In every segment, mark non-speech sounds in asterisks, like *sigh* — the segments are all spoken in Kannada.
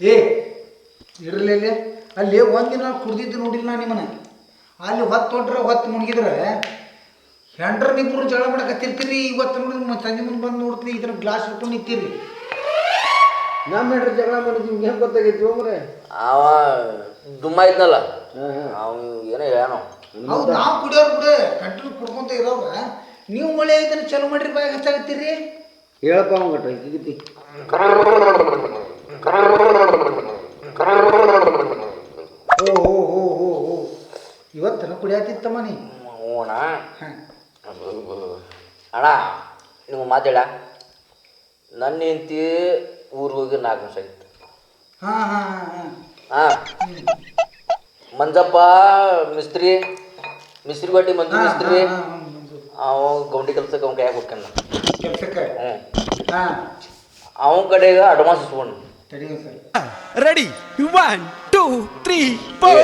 ಏ ಇರಲಿಲ್ಲ ಅಲ್ಲಿ ಅಲ್ಲಿ ಒಂದಿನ ಕುಡ್ದಿದ್ದು ನೋಡಿಲ್ಲ ನಾನು ನಿಮ್ಮನ್ನ. ಅಲ್ಲಿ ಹೊತ್ತು ಹೊಂಟ್ರೆ ಹೊತ್ತು ಮುಣಗಿದ್ರೆ ಹೆಂಡ್ರನಿಬ್ರು ಜಗಳ ಮಾಡಕತ್ತಿರ್ತೀರಿ? ಇವತ್ತು ನೋಡಿ ನಿಮ್ಮ ತಂದೆ ಮುಂದೆ ಬಂದು ನೋಡ್ತೀರಿ ಇದ್ರ ಗ್ಲಾಸ್ ಇಟ್ಕೊಂಡು ನಿಂತೀರಿ. ನಮ್ಮ ಹೆಂಡ್ರ ಜಗಳ ಮಾಡಿದ್ವಿ ನಿಮ್ಗೆ ಹೆಂಗೆ ಗೊತ್ತಾಗೈತಿ ಹೋಗ್ರೆ ಅವ ದುಮ್ಮ ಇದ್ನಲ್ಲ. ಅವ್ನು ಏನೋ ಹೇಳೋ ಹೌದು ನಾವು ಕುಡಿಯೋರು ಬಿಡು. ಕಂಟಿನ್ಯೂ ಕುಡ್ಕೊಂತ ಇರೋವ್ರ. ನೀವು ಮಳೆ ಐತನ ಚಲೋ ಮಾಡ್ರಿ ಬಾಯ್ ಹಚ್ಚಾಗತ್ತೀರಿ ಹೇಳಪ್ಪ ಅವಂಗಟ್ಟ ಈಗತಿ. ಓ ಓ ಓ ಓ ಓ. ಇವತ್ತನ ಕುಡಿಯತ್ತಿತ್ತಮ್ಮ ನೀ? ಓಣ ಅಣ್ಣ. ನೀವು ಮಾತಾಡ ನನ್ನ ಹೆಂಡತಿ ಊರಿಗೆ ಹೋಗಿ ನಾಲ್ಕು ನಿಮಿಷ ಆಗಿತ್ತು. ಹಾಂ ಹಾಂ ಹಾಂ ಹಾಂ. ಮಂಜಪ್ಪ ಮಿಸ್ತ್ರಿ ಮಿಸ್ತ್ರಿ ಬಟ್ಟಿ ಮಂಜು ಮಿಸ್ತ್ರಿ. ಅವ ಗೌಂಡಿ ಕೆಲ್ಸಕ್ಕೆ ಅವ್ನ ಕೈಯಾಗ ಹೋಗ್ಯಾನ. ಕೆಲ್ಸಕ್ಕೆ? ಹ್ಞೂ ಹಾಂ. ಅವನ ಕಡೆಗೆ ಅಡ್ವಾನ್ಸ್ ಇಸ್ಕೊಂಡು ತಡಿಯೋ sir Ready? One, two, three, four.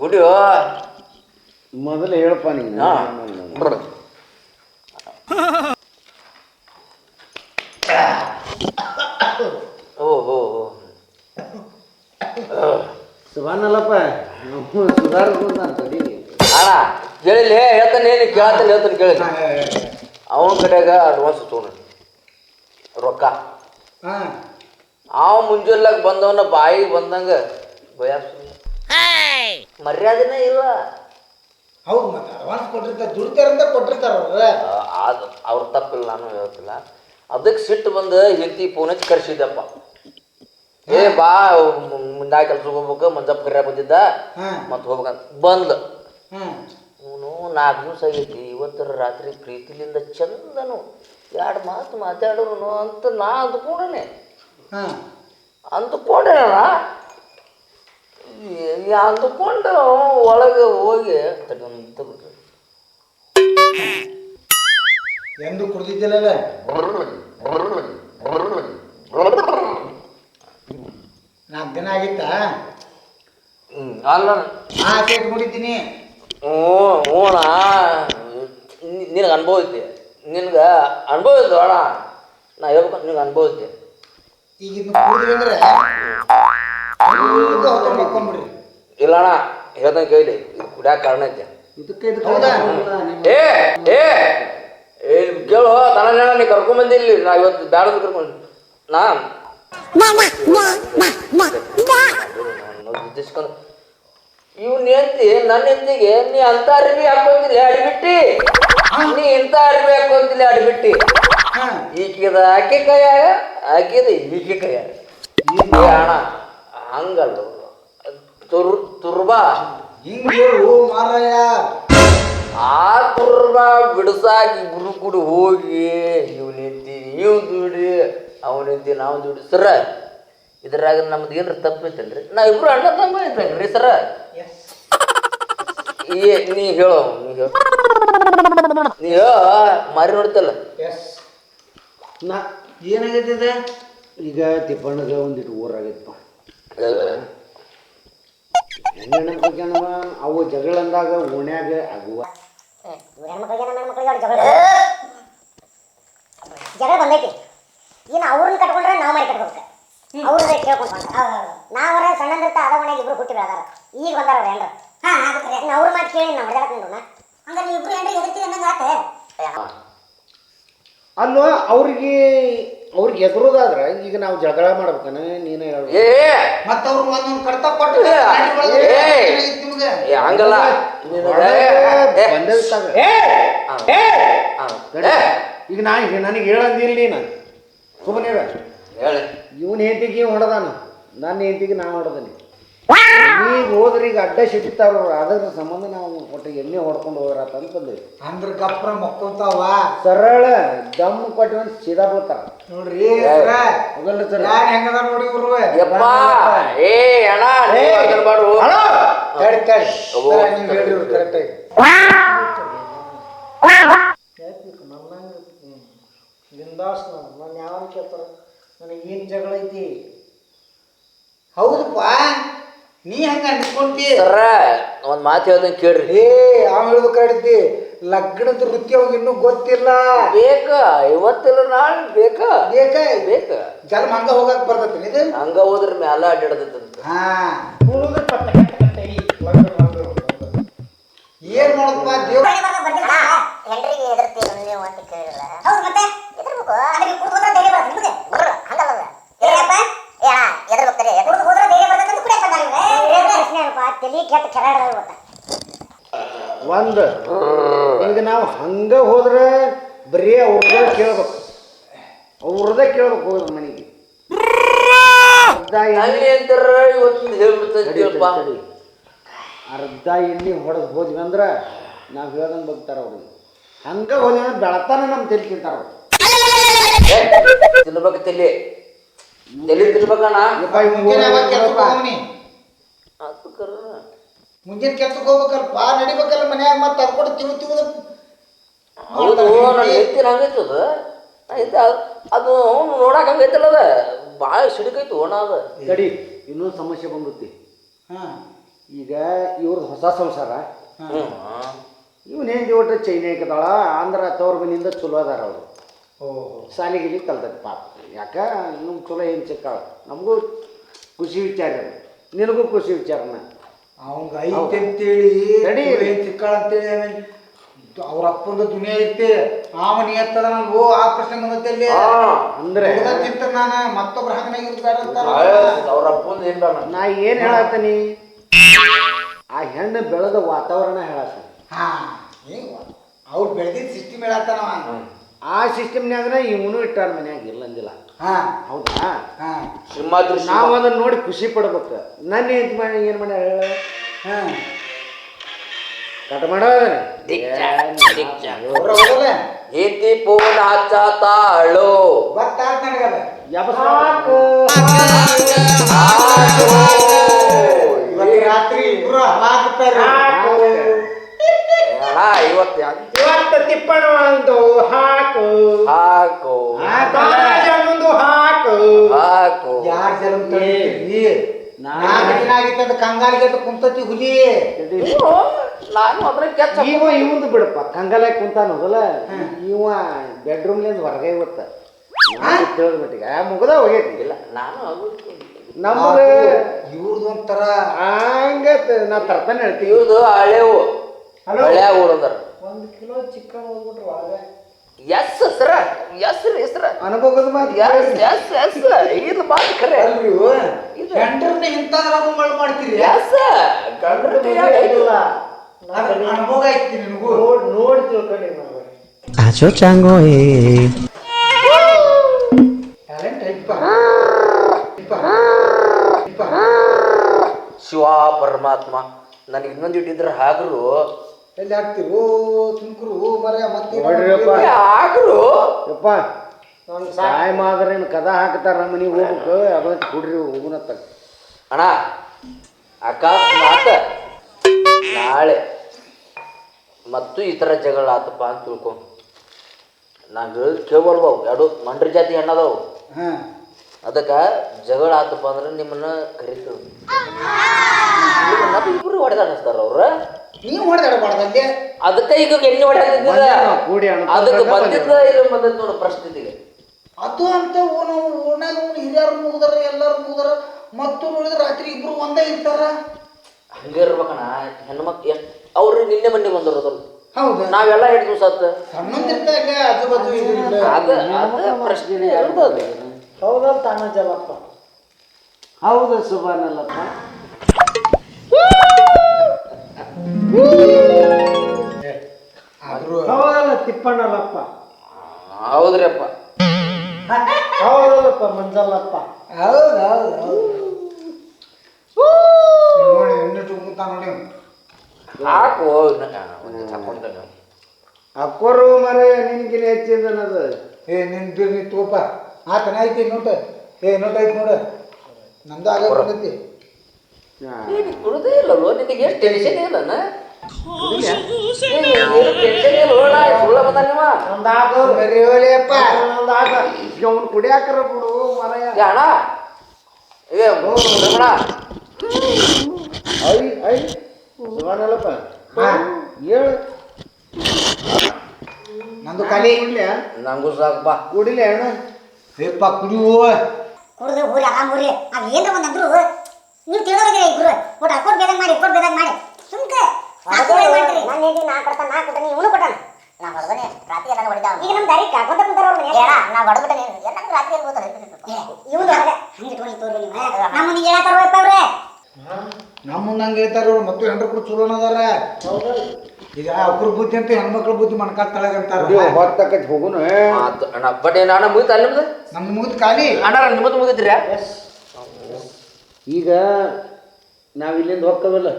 ಗುಡಿಯೋ ಮೊದಲು ಹೇಳಪ್ಪ ನೀನು ಹಾ. ಓ ಓ ಓ ಸುಬಾನಲ್ಲಪ್ಪ ಸುಧಾರಿಸ್ಕೊಂಡ ತಡಿ ಅಣ್ಣ ಕೇಳಿಲ್ಲ ಹೇಳ್ತಾನೆ ಏನು ಕೇಳ್ತಾನೆ ಹೇಳ್ತಾನೆ ಕೇಳಿ ಅವನ ಕಡೆಗ ಅಡ್ವಾನ್ಸ್ ತೊಗೊಂಡು ರೊಕ್ಕ ಹಾಂ ಅವ ಮುಂಜಾನೆ ಬಂದವನ ಬಾಯಿ ಬಂದಂಗ ಭಯ ಮರ್ಯಾದೆನೇ ಇಲ್ಲ. ಹೌದು ಮತ್ತೆ ಅಡ್ವಾನ್ಸ್ ಕೊಟ್ಟಿರ್ತಾರೆ ದುಡ್ತಾರಂತ ಕೊಟ್ಟಿರ್ತಾರ ಅವ್ರ. ಅದು ಅವ್ರ ತಪ್ಪಿಲ್ಲ ನಾನು ಹೇಳ್ತಿಲ್ಲ. ಅದಕ್ಕೆ ಸಿಟ್ಟು ಬಂದು ಹೆಂಡತಿ ಫೋನ್ ಕರೆಸಿದ್ದಪ್ಪ ಕರ್ಸಿದ್ದಪ್ಪ. ಏ ಬಾ ಮುಂದ ಕೆಲ್ಸಕ್ಕೆ ಹೋಗ್ಬೇಕು ಮಂಜಪ್ಪ ಕರ್ಯ ಬಂದಿದ್ದ. ಮತ್ತೆ ಹೋಗ್ಬೇಕಂತ ಬಂದ್ಲು. ಹಾಂ. ಅವನು ನಾಲ್ಕು ದಿವಸ ಆಗೈತಿ ಇವತ್ತರ ರಾತ್ರಿ ಪ್ರೀತಿಲಿಂದ ಚಂದನು. ಎರಡು ಮಾತು ಮಾತಾಡೋನು ಅಂತ ನಾ ಅಂದ್ಕೊಂಡನೆ. ಹಾಂ. ಅಂದುಕೊಂಡು ಅಂದ್ಕೊಂಡು ಒಳಗೆ ಹೋಗಿ ತಗೊಂಡ್ಬಿಟ್ಟು ಎಂದು ಕುಡ್ದಿದ್ದಿಲ್ಲಲ್ಲ ನಾಲ್ಕು ದಿನ ಆಗಿತ್ತಾ ಹ್ಞೂ ಅಲ್ಲ ನಾ ಸೇಟ್ ಕುಡಿತೀನಿ ಹ್ಞೂ ಹ್ಞೂಣ ನಿನಗೆ ಅನುಭವ ಐತಿ. ನಿನ್ಗೆ ಅನುಭವ ಐತಿ ಅಣ್ಣ ನಾ ಹೇಳ್ಬೇಕು ನಿನಗೆ ಅನುಭವ ಐತಿ. ಈಗ ಇದನ್ನ ಅಂದ್ರೆ ಈಗ ಇಲ್ಲ ಅಣ್ಣ ಹೇಳ್ದಂಗೆ ಕೇಳಿ ಇದು ಕುಡಿಯಾಕ ಕಾರಣ ಐತೆ. ಇದಕ್ಕೆ ಇದಕ್ಕೆ ಹೌದಾ? ಏ ಏ ಏ ಕೇಳು ತನ ನೀ ಕರ್ಕೊಂಡ್ ಇಲ್ಲಿ ನಾ ಇವತ್ತು ಬ್ಯಾಡದು ಕರ್ಕೊಂಡು ನಾ? ಉದ್ದೇಶಿಸ್ಕೊಂಡು. ಇವ್ನ ಹೆಂಡತಿ ನನ್ನ ಹೆಂಡತಿಗೆ ನೀ ಅಂತ ಅರ್ಬಿ ಹಾಕೊಂತಿಲ್ಲ ಅಡಿಬಿಟ್ಟಿ. ನೀ ಇಂಥ ಅರ್ಬಿ ಹಾಕೊಂತಿಲ್ಲ ಅಡಿಬಿಟ್ಟಿ? ಈಕಿದ ಆಕೆ ಕೈಯಾಗ. ಈಕೆ ಕೈಯಾಗ ಏ ಅಣ್ಣ ಹಂಗಲ್ಲ ತುರ್ ತುರ್ಬಾ ಹಿಂಗೆ ಹೇಳು ಮಾರಾಯ. ಆ ತುರ್ಬ ಬಿಡಿಸಾಗಿ ಗುರು ಕೂಡಿ ಹೋಗಿ ಇವ್ ನಿಂತಿ ನೀವು ದುಡಿ ಅವ್ ನಿಂತಿ ನಾವು ದುಡಿ. ಸರ ಇದ್ರಾಗ ನಮ್ದು ಏನ್ರ ತಪ್ಪೈತಲ್ರಿ? ನಾ ಇಬ್ರು ಅಣ್ಣ ತಮ್ಮ ಇದ್ದಂಗ್ರಿ ಸರ. ಏ ನೀ ಹೇಳೋ ನೀ ಹೇಳು. ನೀ *laughs* ಮಾರಿ ನೋಡ್ತಲ್ಲ. ಎಸ್ ನಾ ಏನಾಗೈತೆ ಇದು ಈಗ ತಿಪ್ಪಣ್ಣದ ಒಂದಿಟ್ಟು ಊರಾಗೈತಪ್ಪ ಹೆಂಗೆ ಅವು ಜಗಳ ಅಂದಾಗ ಓಣ್ಯಾಗ ಆಗುವ ಜಗಳ? ಜಗಳ ಬಂದೈತಿ. ಇನ್ನು ಅವ್ರನ್ನ ಕಟ್ಕೊಂಡ್ರೆ ನಾವು ಮಾಡಿ ಕಟ್ಬೇಕು ಅವ್ರದ್ದೇ ಕೇಳ್ಕೊಂಡು ನಾವರ ಸಣ್ಣಂದಿರ್ತ ಅದ ಮನೆಯಾಗ ಇಬ್ರು ಹುಟ್ಟಿ ಬೆಳೆದಾರ. ಈಗ ಬಂದಾರ ಅವ್ರ ಹೆಂಡ್ರ ಇನ್ನು ಅವ್ರ ಮಾತು ಕೇಳಿ ನಾವು ಹೊಡೆದಾಡ್ಕೊಂಡು ಹಂಗಾರೆ ನೀವು ಇಬ್ರು ಹೆಂಡ್ರ ಎದುರ್ತೀವಿ ಅನ್ನಂಗೆ ಆತ? ಅವ್ರಿಗೆ ಅವ್ರಿಗೆ ಎದುರೋದಾದ್ರ ಈಗ ನಾವು ಜಗಳ ಮಾಡ್ಬೇಕನ? ನೀನೇ ಹೇಳ್ಬೇಕು. ಏ ಮತ್ತೆ ಅವ್ರು ಒಂದೊಂದು ಕಡ್ತ ಕೊಟ್ಟು ಏ, ಗಾಡಿ ಒಳಗೆ ಏ. ಏನಾಗಿತ್ತು ನಿಮ್ಗೆ? ಏ ಹಂಗಲ್ಲ. ನಿನಗೆ ಏ, ಬಂದಿರ್ತಾಗ. ಆ, ಆ, ಏ, ಈಗ ನಾ ನನಗೆ ಹೇಳಂದಿಲ್ಲ ನೀನು. ಸುಮ್ಮನೆ ಹೇಳಿ. ಇವನ್ ಹೆಂಡತಿಗೆ ಹೊಡೆದಾನ? ನನ್ನ ಹೆಂಡತಿಗೆ ನಾ ಹೊಡೆದನಿ. ಈಗ ಹೋದ್ರೆ ಈಗ ಅಡ್ಡ ಸಿಗ್ತಾರ ಅದ್ರ ಸಂಬಂಧ ನಾವು ಒಟ್ಟು ಎಣ್ಣೆ ಹೊಡ್ಕೊಂಡು ಹೋಗ್ರಾತ ಅಂತ ಬಂದ್ವಿ. ಅಂದ್ರ ಗಪ್ರ ಮಕ್ಕೊಂತಾವ. ಸರಳ ದಮ್ ಕೊಟ್ಟು ಸೀದಾ ಬೀಳ್ತಾರ. ನೋಡ್ರಿ ಹೋಗಲ್ಲ ಸರ್. ಹೆಂಗದ ನೋಡಿ ಇವ್ರು? ಯಪ್ಪ ಏ ಅಣ್ಣ ನೀ ಅದನ್ನ ಮಾಡು ತಡಿ ತಡಿ. ಅಬ್ಬೋ. ಸರ, ನೀವ್ ಹೇಳ್ರಿ ಇವ್ರು ಕರೆಕ್ಟ್ ಆಗಿ. ಬಿಂದಾಸ್ ನಾನು ಯಾವ ಕೇಳ್ತಾರ ನನಗೆ ಏನು ಜಗಳ ಐತಿ ಹೌದಪ್ಪ. ನೀ ಹಂಗ ಅನ್ಕೊಂತಿ ಸರ ಒಂದ್ ಮಾತು ಹೇಳ್ದಂಗೆ ಕೇಳ್ರಿ. ಏ ಅವ ಹೇಳ್ಬೇಕಾಡಿದ್ದಿ ಲಗ್ನದ ವೃತ್ತಿ ಅವಾಗ ಇನ್ನೂ ಗೊತ್ತಿಲ್ಲ. ಬೇಕ ಇವತ್ತಿಲ್ಲ ನಾಳೆ ಬೇಕ. ಬೇಕ? ಬೇಕ. ಜನ್ಮ ಹಂಗ ಹೋಗಕ್ ಬರ್ತೈತಿ ಇದು ಹಂಗ ಹೋದ್ರ ಮ್ಯಾಲ ಅಡ್ಡಾಡದಂತ ಹಾ. ಏನ್ ದೇವ್ರ ಎದುರ್ತೀವಿ ನೀವು ಅಂತ ಕೇಳಿಲ್ಲ ಹೌದು ಮತ್ತೆ ಎದುರ್ಬೇಕು ಅದಕ್ಕೆ ಕುಡ್ದು ಹೋದ್ರೆ ಧೈರ್ಯ ಬರುತ್ತೆ ನಿಮಗೆ ಬರಲ್ಲ ಹಂಗಲ್ಲ ಅದು. ಏನಪ್ಪ ಏ ಅಣ್ಣ ಎದುರು ಹೋಗ್ತಾರೆ ಕುಡ್ದು ಹೋದ್ರೆ ಧೈರ್ಯ ಬರುತ್ತೆ ಅಂತ ಕುಡಿಯಪ್ಪ ನಾನು ಪ್ರಶ್ನೆ ಕೆಟ್ಟ ಗೊತ್ತಾ? ಒಂದು ಈಗ ನಾವು ಹಂಗೆ ಹೋದ್ರೆ ಬರೀ ಅವ್ರದ ಕೇಳ್ಬೇಕು. ಅವ್ರದ ಕೇಳ್ಬೇಕು ಹೋದ್ರ ಮನೆಗೆ. ಅರ್ಧ ಎಣ್ಣೆ- ಅಲ್ಲಿ ಅಂತಾರ ಇವತ್ತು ಕೇಳಪ್ಪ ತಡಿ. ಅರ್ಧ ಎಣ್ಣೆ ಹೊಡೆದು ಹೋದ್ವಿ ಅಂದ್ರೆ ನಾವು ಹೇಳ್ದಂಗೆ ಬಗ್ತಾರ ಅವ್ರಿಗೆ ಹಂಗೆ ಹೋದ್ವಿ ಅಂದ್ರೆ ಬೆಳತಾನ ನಮ್ಮ ತಲೆ ತಿಂತಾರ ಅವ್ರು. ತಿನ್ಬೇಕು ತಲೆ. ತಲೆ ತಿನ್ಬೇಕಣ್ಣ. ಯಪ್ಪ, ಇವ್ನ್ ಮುಂಜಾನೆ ಯಾವಾಗ ಕೆಲ್ಸಕ್ಕೆ ಹೋಗ್ಬೇಕಪ್ಪ. ಮುಂಜಾನೆ ಕೆಲ್ಸಕ್ಕೆ ಹೋಗ್ಬೇಕಲ್ಲ ಬಾ ನಡಿಬೇಕಲ್ಲ ಮನ್ಯಾಗ ಮತ್ತೆ ತರ್ಕೊಂಡು ನಾನು ಹಂಗೈತದ ಆಯ್ತು ಅದು. ಅವ್ನು ನೋಡಕ್ ಹಂಗೈತಲ್ಲ ಅದ. ಭಾಳ ಸಿಡುಕೈತಿ ಒಣ ಅದ. ಗಡಿ ಇನ್ನೊಂದು ಸಮಸ್ಯೆ ಬಂದೈತಿ ಹಾ. ಈಗ ಇವ್ರದ್ದು ಹೊಸ ಸಂಸಾರ. ಇವನೇನು ಒಟ್ಟು ಚೈನಿ ಹಾಕಿದಾಳ ಆಂಧ್ರ ತವ್ರ ಮನೆಯಿಂದ ಚಲೋ ಅದಾರ ಅವರು. ಓಹೋ. ಸಾಲಿಗಿಲಿ ಕಲ್ತೈತಿ ಪಾಪ. ಯಾಕ ನಮ್ಗೆ ಚಲೋ ಏನು ಸಿಕ್ಕಾಳ ನಮಗೂ ಖುಷಿ ವಿಚಾರ ಅದು. ನಿನಗೂ ಖುಷಿ ವಿಚಾರನ ಅವಂಗ ಐತೆ ಅಂತೇಳಿ ರೆಡಿ ಏನ್ ಸಿಕ್ಕಾಳ ಅಂತೇಳಿ ಆಮೇಲೆ ಅವ್ರ ಅಪ್ಪಂದ ದುನಿಯಾ ಐತೆ. ಅವನ ಎತ್ತದ ನಾನು ಓ ಆ ಪ್ರಶ್ನೆ ಬಂದತ್ತೆ ಅಲ್ಲಿ. ಅಂದ್ರೆ ತಿಂತ ನಾನ ಮತ್ತೊಬ್ರ ಹಂಗನಾಗ ಇರ್ಬೇಡ ಅಂತಾರ ಅವ್ರ ಅಪ್ಪಂದ ಏನ್ ಬೇಡ. ನಾ ಏನು ಹೇಳತ್ತೀನಿ ಆ ಹೆಣ್ಣು ಬೆಳೆದ ವಾತಾವರಣ ಹೇಳತ್ತೀನಿ ಹಾ ಏನ್ ಅವ್ರು ಬೆಳೆದಿದ್ದ ಸಿಸ್ಟಮ್ ಹೇಳತ್ತಾನವ ಆ ಸಿಸ್ಟಮ್ನಾಗನ ಇವನು ಇಟ್ಟಾರ ಮನ್ಯಾಗ ಇಲ್ಲ ಅಂದಿಲ್ಲ ಹಾ. ಹೌದಾ? ಹಾ. ಸಿಂಹಾದ್ರಿ ನಾವು ಅದನ್ನ ನೋಡಿ ಖುಷಿ ಪಡ್ಬೇಕು. ನನ್ನ ಏನ್ ಮಾಡಿ ಏನು ಮಾಡ ಹೇಳ? ಹಾಂ. ಕಟ್ ಮಾಡೋ ಅವ್ರ ಹೋಗಲ್ಲ ಏತಿ ಪೂರ್ಣ ಹಚ್ಚಾತಾಳು. ಗೊತ್ತಾತ್ ನನಗದ ಇವತ್ತು ರಾತ್ರಿ ಇಬ್ರು ಹಾಕ್ತಾರೆ ಅಣ್ಣ ಇವತ್ತು ಇವತ್ತು ತಿಪ್ಪಣ ಒಂದು ಹಾಕು. ಹಾಕು. ಒಂದು ಹಾಕು. ಹಾಕು. ಯಾರ್ ಜನ್ಮ ತಡೀತೀರಿ ನಾ- ನಾಲ್ಕು ಕಂಗಾಲಿಗೆ ಕುಂತತಿ ಹುಲಿ. ನಾನು ಅದ್ರ ಕೆಚ್ಚ ಇವ ಇವಂದು ಬಿಡಪ್ಪ ಕಂಗಾಲ ಕುಂತಾನ ಹೋಗಲ್ಲ ಇವ ಬೆಡ್ರೂಮ್ಲಿಂದ ಹೊರಗೆ ಇವತ್ತ. ತಿಳಿದ ಮಟ್ಟಿಗೆ. ಮುಗದ ಹೋಗೈತಿ. ಇಲ್ಲ ನಾನು ನಮ್ಗೆ ಇವ್ರದ್ದು ಒಂಥರ ಹಂಗ ನಾ ತರ್ತಾನೆ ಹೇಳ್ತೀವಿ ಇವ್ರದ್ದು ಹಳೆವು. ಹಳೆ ಊರದಾರ ಒಂದು ಕಿಲೋ ಚಿಕನ್ ಹೋಗ್ಬಿಟ್ರು ಒಳಗೆ ಎಸ್ ಸರ ಎಸ್ ರೀ ಸರ ಅನುಭವದ ಮಾತು ಎಸ್ ಎಸ್ ಎಸ್. ಇದು ಮಾತು ಖರೆ ಅಲ್ರಿ ಹೆಂಡ್ರನ್ನ ಇಂಥ ರಾಮಗಳು ಮಾಡ್ತೀರಿ? ಎಸ್ ಗಂಡ್ರ ಐತಿ. ಅನುಭವ ಐತಿ ನಿನಗೂ ನೋಡಿ ನೋಡಿ ತಿಳ್ಕೊಂಡಿ ನಾವು Acho chango eh. ಟ್ಯಾಲೆಂಟ್. ಐತಪ್ಪ. ಶಿವ ಪರಮಾತ್ಮ ನನಗೆ ಇನ್ನೊಂದು ಇಟ್ಟಿದ್ರೆ ಹಾಗರು. ಎಲ್ಲಿ ಹಾಕ್ತಿರು? ಓ ತುಮಕೂರು ಓ ಮರ ಮತ್ತೆ ನೋಡ್ರಿಯಪ್ಪ. ಯಪ್ಪ ಸಾಯ್ ಮಾದ್ರೇನು ಕದ ಹಾಕ್ತಾರ ನಮ್ಮ ಮನೆಗೆ ಹೋಗ್ಬೇಕು. ಅದಕ್ಕೆ ಕುಡ್ರಿ ಹೋಗುನತ್ತ ಅಣ್ಣ ಅಕಸ್ಮಾತ್ ನಾಳೆ ಮತ್ತು ಈ ಥರ ಜಗಳ ಆತಪ್ಪ ಅಂತ ತಿಳ್ಕೊ. ನಾನು ಹೇಳಿದ್ ಅವು ಎರಡು ಮಂಡ್ರಿ ಜಾತಿ ಹೆಣ್ಣದವು ಹಾ. ಅದಕ್ಕೆ ಜಗಳ ಆತಪ್ಪ ಅಂದ್ರೆ ನಿಮ್ಮನ್ನ ಕರಿತೀವಿ. ನಮ್ಮ ಇಬ್ರು ಹೊಡೆದಾಡಿಸ್ತಾರ ಅವ್ರ? ನೀವು ಹೊಡೆದಾಡಬಾರ್ದು ಅಲ್ಲಿ ಅದಕ್ಕೆ ಈಗ ಎಣ್ಣೆ ಹೊಡೆದಿದ್ದ ಬಂದೇವ್ ಕೂಡಿ ಅಣ್ಣ ಅದಕ್ಕೆ ಬಂದಿದ್ದ ಇಲ್ಲ ಬಂದದ್ದು ನೋಡು ಪರಿಸ್ಥಿತಿಗೆ ಅದು ಅಂತ ನಾವು ಓಣಾಗ ಹಿರಿಯರು ಮುಗಿದಾರ ಎಲ್ಲರೂ ಮುಗಿದಾರ ಮತ್ತು ನೋಡಿದ್ರೆ ರಾತ್ರಿ ಇಬ್ರು ಒಂದೇ ಇರ್ತಾರ. ಹಂಗೆ ಇರ್ಬೇಕಣ ಹೆಣ್ಮಕ್ ಎಷ್ಟು ಅವ್ರು ನಿನ್ನೆ ಮನೆ ಬಂದಿರೋದಲ್ಲ ಹೌದು? ನಾವೆಲ್ಲ ಎರಡು ದಿವಸ ಆತ. ಸಣ್ಣಂದಿರ್ದಾಗ ಆಜು ಬಾಜು ಅದ ಅದ ಪ್ರಶ್ನೆ ಹೌದಲ್ಲ ತಾನ ಜಲಪ್ಪ ಹೌದು ಸುಬಾನಲ್ಲಪ್ಪ ಆದ್ರೂ ಹೌದಲ್ಲ ತಿಪ್ಪಣ್ಣಲ್ಲಪ್ಪ. ಹೌದ್ರಪ್ಪ. ಹೌದಲ್ಲಪ್ಪ ಮಂಜಲ್ಲಪ್ಪ. ಹೌದು ಹೌದು ನೋಡಿ ಎಣ್ಣೆ ಟುಂಗುತ್ತ ನೋಡಿ. ಹಾಕು ತಕೊಂಡ ಅಕ್ಕೋರು ಮರ ನಿನ್ಗಿನ ಹೆಚ್ಚಿದನದು ಏ ನಿನ್ ಬಿರ್ ನೀ ತಗೋಪ ಆತನ ಐತಿ ನೋಟ. ಏ ನೋಟ ಐತಿ ನೋಡ. ನಂದು ಆಗ ಬಂದೈತಿ ನೀನು ಇಲ್ಲ ಇಲ್ಲಲ್ವ ನಿನಗೆ ಎಷ್ಟು ಟೆನ್ಷನ್ ಇಲ್ಲನ ಟೆನ್ಷನ್ ಇಲ್ಲ. ಹೋಳ ಸುಳ್ಳ ಬಂದ ನೀವ. ಬರ್ರಿ ಹೋಲಿಯಪ್ಪ ಅವನು ಕುಡಿಯಾಕರ ಬಿಡು ಮರಯ. ಏ ಅಣ್ಣ. ಏ ರಮಣ. I I. ಸುಬಾನಲ್ಲಪ್ಪ ಹಾ. ಹೇಳು. ನಂದು ಕಲಿ ಇಲ್ಲ ನಂಗೂ ಸಾಕಪ್ಪ ಕುಡಿಲೆ ಅಣ್ಣ? ಏಪ್ಪ ಕುಡಿಯುವ? ಕುಡ್ದು ಹೋಗಿ ಏನ್ರ ಒಂದ್ ಅಂದ್ರು. ನೀವು ತಿಳಿದೋಗಿರಿ ಗುರು. ಒಟ್ಟು ಅಕೌಂಟ್ ಬೇದಾಗ ಮಾಡಿ ಅಕೌಂಟ್ ಬೇದಾಗ ಮಾಡಿ. ಸುಮ್ಕೆ ನಾನು ಹೇಳಿ ನಾ ಕೊಡ್ತಾನ ನಾ ಕೊಡ್ತಾನೆ ಇವನು ಕೊಟ್ಟಾನ? ನಾ ಹೊಡೆದನೆ ರಾತ್ರಿ ಎಲ್ಲ ಹೊಡಿದ ಈಗ ನಮ್ಮ ದಾರಿ ಕಾಕೊಂತ ಕುಂತಾರ ಅವ್ರ ಮನೆ ನಾ ಎಲ್ಲ ರಾತ್ರಿ ಎಲ್ಲಿ ಇವನು ಹಂಗೆ ಇಟ್ಕೊಂಡು ತೋರಿ ನೀವು ನಮ್ಮ ಅವ್ರೆ. ನಮ್ಮ ಹಂಗೆ ಹೇಳ್ತಾರ ಅವ್ರು ಮತ್ತು ಹೆಂಡ್ರು ಕೂಡ ಅದಾರ. ಈಗ ಬುದ್ಧಿ ಅಂತ ಹೆಣ್ಮಕ್ಳ ಬುದ್ಧಿ ಮಣ್ಕಾಲ್ ಹೊತ್ತಕ್ಕೈತಿ ಹೋಗುನು? ಅಣ್ಣ ಬಟ್ ಏನ ಅಣ್ಣ ಮುಗಿತ ಅಲ್ಲಿ ನಿಮ್ದು? ನಮ್ದು ಮುಗಿದ್ ಖಾಲಿ. ಅಣ್ಣ ನಿಮ್ಮದು ಮುಗಿದ್ರಿ ಈಗ ನಾವು ಇಲ್ಲಿಂದ ಹೋಗ್ತವಲ್ಲ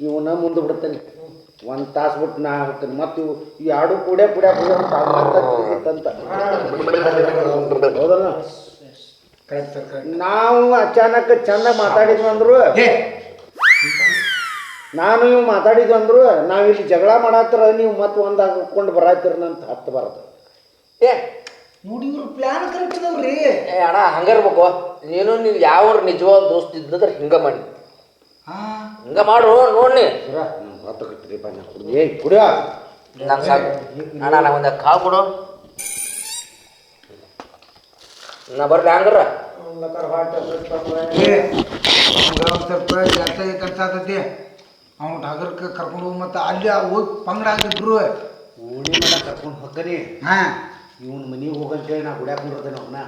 ಇವನ್ನ ಮುಂದೆ ಬಿಡ್ತಾನೆ. ಒಂದು ತಾಸು ಬಿಟ್ಟು ನಾ ಹೋಗ್ತೇನೆ ಮತ್ತು ಇವು ಈ ಆಡು ಕೂಡೆ ಕೂಡೆ ಅಂತ. ಹೌದಲ್ಲ? ನಾವು ಅಚಾನಕ್ ಚಂದ ಮಾತಾಡಿದ್ವಿ ಅಂದ್ರು. ನಾನು ಇವು ಮಾತಾಡಿದ್ವಿ ಅಂದ್ರು. ನಾವು ಇಲ್ಲಿ ಜಗಳ ಮಾಡತ್ರ ನೀವು ಮತ್ತೆ ಒಂದು ಹಾಕೊಂಡು ಹತ್ತು ಬರದು. ಏ ನೋಡಿ ಇವ್ರು ಪ್ಲಾನ್ ಕರೆಕ್ಟ್ ಇದಾವ್ರಿ ಏ ಅಣ್ಣ ಹಂಗಿರ್ಬೇಕು ನೀನು ನೀವು ಯಾವ ನಿಜವಾದ ದೋಸ್ತ ಇದ್ದಂದ್ರೆ ಹಿಂಗ ಮಾಡಿ. ಹಾಂ ಹಿಂಗ ಮಾಡು ನೋಡಿ ಕುಡ್ದು ಏಯ್ ಕುಡಿಯೋ? ನಂಗೆ ಸಾಕು. ಅಣ್ಣ ನಾ ಒಂದು ಕೊಡು. ನಾ ಬರ್ಲಿ ಹಂಗಾರ. ಸ್ವಲ್ಪ ಜಾಸ್ತಿ ಐತೆ ಅನ್ಸಾತೈತಿ ಅವ್ನು ಡಾಗರ್ಗೆ ಕರ್ಕೊಂಡು ಹೋಗಿ ಮತ್ತೆ ಅಲ್ಲಿ ಹೋಗಿ ಪಂಗಡ ಆಗಿದ್ರು ಓಣಿ ಕರ್ಕೊಂಡು ಹೋಗ್ತಾನೆ ಹಾ. ಇವನ್ ಮನೆಗೆ ಹೋಗಂತೇಳಿ ನಾ ಗುಡ್ಯಾಕ ಬಿಡ್ತೇನೆ ಅವನ್ನ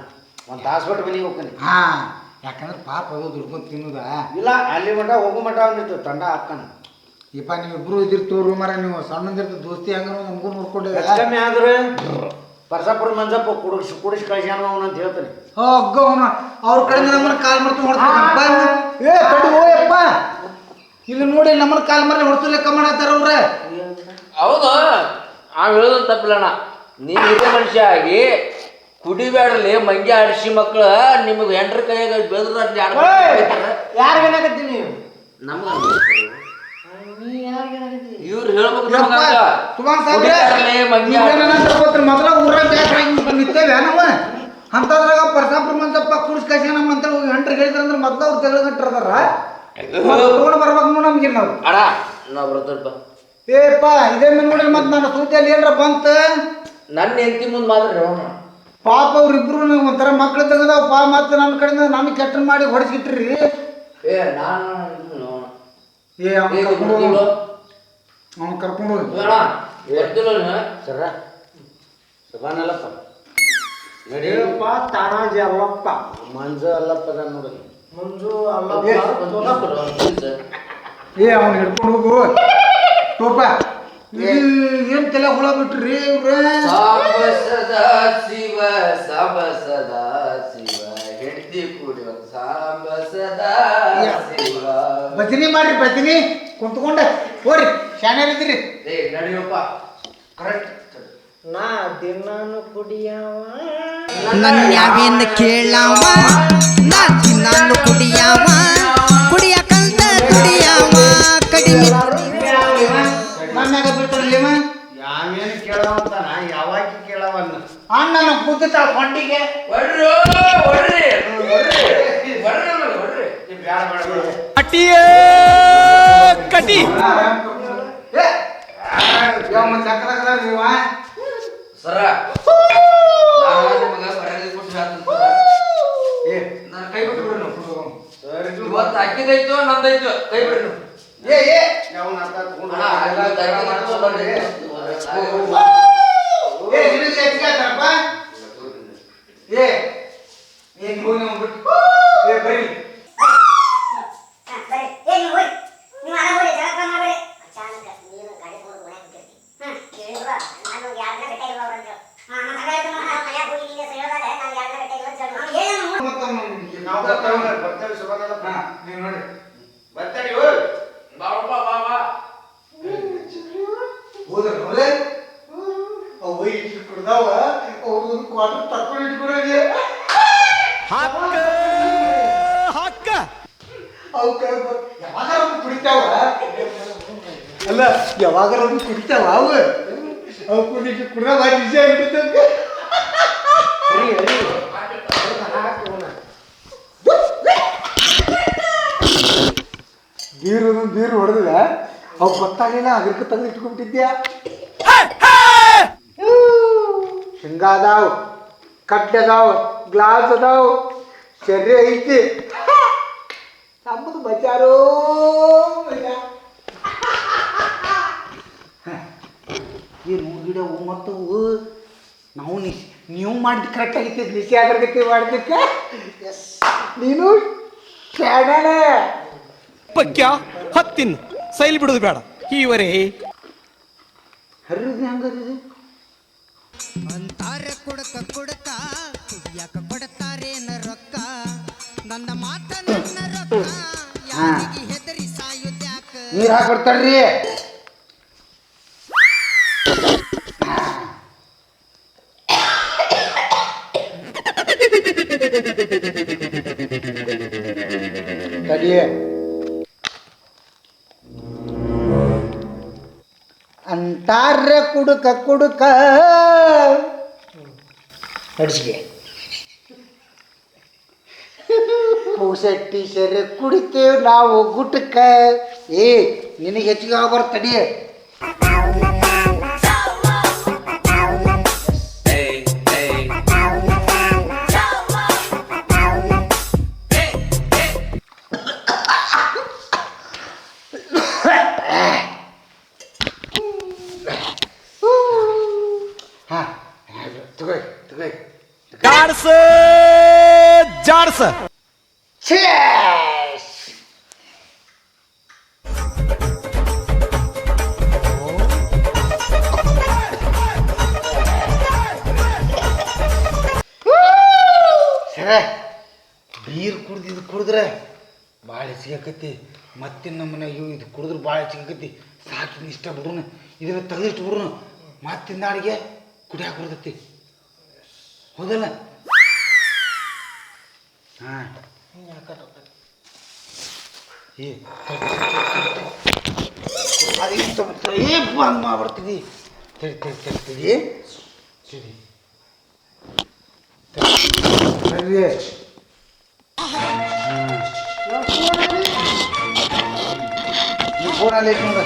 ಒಂದು ತಾಸು ಬಿಟ್ಟು ಮನೆಗೆ ಹೋಗ್ತಾನೆ. ಹಾಂ ಯಾಕಂದ್ರೆ ಪಾಪ ಅದು ದುಡ್ಕೊಂಡು ತಿನ್ನೋದ ಇಲ್ಲ ಅಲ್ಲಿ ಮಠ ಹೋಗೋ ಮಠ ಅವನಿತ್ತು ತಂಡ ಹಾಕ್ತಾನ. ಇಪ್ಪ ನೀವಿಬ್ರು ಇದಿರ್ತವ್ರು ಮರ ನೀವು ಸಣ್ಣದಿರ್ತ ದೋಸ್ತಿ ಹಂಗ ನಮಗೂ ನೋಡ್ಕೊಂಡು ಕಮ್ಮಿ ಆದ್ರೆ ಪರ್ಸಪುರ ಮಂಜಪ್ಪ ಕುಡಿಸಿ ಕುಡಿಸಿ ಕಳ್ಸ್ಯಾನ ಅವನು ಅಂತ ಹೇಳ್ತಾನೆ. ಹೋಗ ಅವನು. ಅವ್ರ ಕಡೆಯಿಂದ ನಮ್ಮನ್ನ ಕಾಲ್ ಮರ್ತು ಹೊಡ್ತಾನೆ ಏ ತಡಿ ಹೋಯಪ್ಪ ಇಲ್ಲಿ ನೋಡಿ ನಮ್ಮನ್ನ ಕಾಲ್ ಮಾಡಿ ಹೊಡ್ತು ಲೆಕ್ಕ ಮಾಡತ್ತಾರ ಅವ್ರೆ. ಹೌದು ಆ ಹೇಳೋದು ತಪ್ಪಿಲ್ಲಣ್ಣ. ನೀವು ಹಿರಿಯ ಮನುಷ್ಯ ಆಗಿ ಕುಡಿಬೇಡಲಿ ಮಂಗಿ ಆಡಿಸಿ ಮಕ್ಳು ನಿಮಗೆ ಹೆಂಡ್ರ ಕೈಯಾಗ ಬೆದ್ರ ಯಾರಿಗೇನಾಗತ್ತೀನಿ ಇವ್ರು ಹೇಳ್ಬೇಕು ಮೊದಲ ಊರಾಗ ನಾವು? ಅಂತದ್ರಾಗ ಪರ್ಸಾಪುರ ಮಂತಪ್ಪ ಕುಡಿಸ್ ಕಳ್ಸಿ ನಮ್ಮ ಅಂತ ಹೋಗಿ ಹೆಂಡ್ರಿಗೆ ಹೇಳಿದ್ರ ಅಂದ್ರೆ ಮೊದ್ಲು ಅವ್ರು ತಗೊಂಡು ಬರ್ಬೇಕು ನೋಡ್ ನಮ್ಗೆ ನಾವು. ಏಪ್ಪ ಇದೇ ನೋಡಿ ಮತ್ತೆ ನಾನು ಸೂತಿಯಲ್ಲಿ ಏನ್ರ ಬಂತ? ನನ್ನ ಹೆಂಡತಿ ಮುಂದೆ ಮಾತ್ರ ಪಾಪ ಅವ್ರಿಬ್ರು ಒಂಥರ ಮಕ್ಳು ತೆಗೆದಾವ. ಪಾ ಮತ್ತೆ ನನ್ನ ಕಡೆಯಿಂದ ನನ್ನ ಕೆಟ್ಟ ಮಾಡಿ ಹೊಡೆಸಿಟ್ರಿ ಏ ನಾನು ಏ ಅವ್ನು ಕರ್ಕೊಂಡು ಹೋಗು. ಅವ್ನು ಕರ್ಕೊಂಡು ಹೋಗಿ. ಸರ ಸುಬಾನಲ್ಲಪ್ಪ ನಡಿ. ತಾನಾಜಿ ಅಲ್ಲಪ್ಪ. ಮಂಜು ಅಲ್ಲಪ್ಪ ಮಂಜು ಅಲ್ಲಪ್ಪ. ಏ ಅವ್ನು ಹಿಡ್ಕೊಂಡು ಹೋಗು. ಟೋಪ ಏನ್ ತಲೆ ಹುಳ ಬಿಟ್ರಿ ಇವ್ರ? ಸಾಂಬ ಸದಾ ಶಿವ ಸಾಂಬ ಸದಾ ಶಿವ ಹೆಂಡತಿ ಕೂಡಿ ಸಾಂಬ ಸದಾ ಶಿವ. ಭಜನಿ ಮಾಡ್ರಿ ಭಜನಿ. ಕುಂತ್ಕೊಂಡ. ಹೋರಿ ಶಾನ್ಯಾರ ಇದ್ರಿ. ಏ ನಡಿಯಪ್ಪ. ಕರೆಕ್ಟ್ ನಾ ದಿನಾನು ಕುಡಿಯವ. ನನ್ಯಾವಿಂದ ಕೇಳವ. ನಾ ದಿನಾನು ಕುಡಿಯಾವ. ಕೇಳವನ್ನ ಅಣ್ಣ ನಾವು ಕೂತಿರ್ತಾಳ ಕೊಂಡಿಗೆ ಒಡ್ರು ಒಡ್ರಿ ಒಡ್ರಿ ಒಡ್ರಿ ನಮ್ಗೆ, ಒಡ್ರಿ ಅಟಿಯೇ ಕಟಿ. ಏ ಯಾವ ಮತ್ತೆ ಸಕ್ಕರಾಗದ ನೀವ? ಸರ ನಾನು ಕೈ ಬಿಟ್ಟು ಬಿಡ್ರಿ ನೀವು. ಇವತ್ತು ಅಕ್ಕಿದೈತು ನಂದೈತು ಕೈ ಬಿಡ್ರಿ. ಏ ಏ. ತಗೊಂಡು ಅಣ್ಣ, ಇವತ್ತು ಅಕ್ಕಿದೈತು, ನಂದೈತು. ಏ ನಿನಗೆ ಹೆಚ್ಚಿಗೆ ಆಯ್ತಪ್ಪ ಏ ಏನ್ ಹೋಗಿ ನಾವು ಬಿಟ್ಟು ಏ ಬರ್ರಿ ಏ ನೀವು ಹೋಗಿ ನೀವು ಅಣ್ಣ ಹೋಗಿ ಜಗಳ ಮಾಡಬೇಡಿ ಅಚಾನಕ ನೀನು ಗಾಡಿ ತಗೊಂಡು ಮನೆ ಕೂತಿರ್ತಿ ಹ್ಮ್ ಕೇಳಿಲ್ವ ನಾನು ಯಾರನ್ನ ಬೆಟ್ಟಾಗಿಲ್ಲ ಅವ್ರ ಅಂತ ಹಾ ನಮ್ಮ ಮಗ ಹೇಳ್ತಾನ ನಾನು ಮನ್ಯಾಗ ಹೋಗಿ ನಿಂಗೆ ಹೇಳಿದಾಗ ನಾನು ಯಾರನ್ನ ಬೆಟ್ಟಾಗಿಲ್ಲ ಅಂತ ಹೇಳಿ ಹೇಳ ನಾವು ಬರ್ತೇವೆ ಬರ್ತೇವೆ ಸುಬಾನಲ್ಲಪ್ಪ ಹಾ ನೀವು ನೋಡಿ ಬರ್ತಾನೆ ಬಾವಪ್ಪ, ಬಾ, ಬಾ. ಹೋದ್ರ ನೋಡ್ರೆ ಇಟ್ಟು ಕುಡ್ದಾವ ಅವ್ರದ್ದು ಕ್ವಾರ್ಟರ್ ತಕ್ಕೊಂಡು ಹಕ್ಕ! ಹಕ್ಕ! ಅವಕ್ಕ ಯಾವಾಗಾರ ಒಂದು ಕುಡಿತಾವ? ಅಲ್ಲ ಯಾವಾಗಾರ ಒಂದು ಕುಡಿತಾವ ಅವು? ಅವು ಕುಡಿಕ್ಕೆ ಕುಡ್ದ ನಿಜ ಹರಿ ಬೀರು ಬೀರು ಹೊಡೆದಿಲ್ಲ ಅವು ಗೊತ್ತಾಗಲಿಲ್ಲ ಅದಕ್ಕೆ ತಂದು ಇಟ್ಕೊಂಡ್ಬಿಟ್ಟಿದ್ಯಾ ಹೇ, ಹೇ! ಕಡ್ಲೆ ಅದಾವ ಗ್ಲಾಸ್ ಅದಾವು ಶರೀರ ಐತಿ. ನಮ್ಮದು ಬಜಾರೋ. ಏನು ಗಿಡ ಮತ್ತು ನಾವು ನಿ ನೀವು ಮಾಡಿದ್ದು ಕರೆಕ್ಟ್ ಆಗಿತ್ತು ನಿಶೆ ಆಗರ್ಗತಿ ಮಾಡಿದ್ದಕ್ಕೆ ಎಸ್ ನೀನು ಶಾಣೆ ಪಕ್ಯ ಹತ್ತಿನ್ ಸೈಲ್ ಬಿಡೋದು ಬೇಡ. ಈವರೆ. ಹರಿದು ಹೆಂಗರಿದು? ಅಂತಾರೆ ಕುಡಕ ಕುಡಕ, ಕುಡಿಯಕ ಕೊಡ್ತಾರೇನ ರೊಕ್ಕ? ನನ್ನ ಮಾತ ನನ್ನ ರೊಕ್ಕ, ಯಾರಿಗೆ ಹೆದರಿ ಸಾಯುದ್ಯಾಕ? ನೀರು ಹಾಕೊಡ್ತಾರ್ರಿ ತಡಿ. ಅಂತಾರ್ರೆ ಕುಡುಕ ಕುಡುಕ ನಡ್ಸಿಗೆ ಪೂಸಟ್ಟಿ ಸೆರೆ ಕುಡಿತೇವೆ ನಾವು ಗುಟಕ ಏ ನಿನಗೆ ಹೆಚ್ಚಿಗೆ ಆಗೋರ್ ತಡಿ ಬೀರ್ ಇದು ಕುಡಿದ್ರೆ ಭಾಳ ಸಿಗಕತ್ತಿ ಮತ್ತಿನ ನಮ್ಮನೆ ಇವು ಇದು ಕುಡಿದ್ರೆ ಭಾಳ ಹೆಚ್ಚಿಗೆ ಸಾಕಿನ ಇಷ್ಟ ಬಿಡ್ರು ಇದನ್ನು ತೆಗೆದಿಟ್ಟು ಬಿಡ್ರು ಮತ್ತಿಂದ ನಾಡಿಗೆ ಕುಡಿಯಾಕ ಬರ್ತೈತಿ. ಹೌದಲ್ಲ? ಹಾಂ. ಏ ಮಾಡ್ಬಿಡ್ತೀನಿ ತಡಿ ತಡಿ ತಡಿ ತಡಿ. ಸರಿ ಸರಿ ನೀವು ಫೋನಲ್ಲಿ ನೋಡ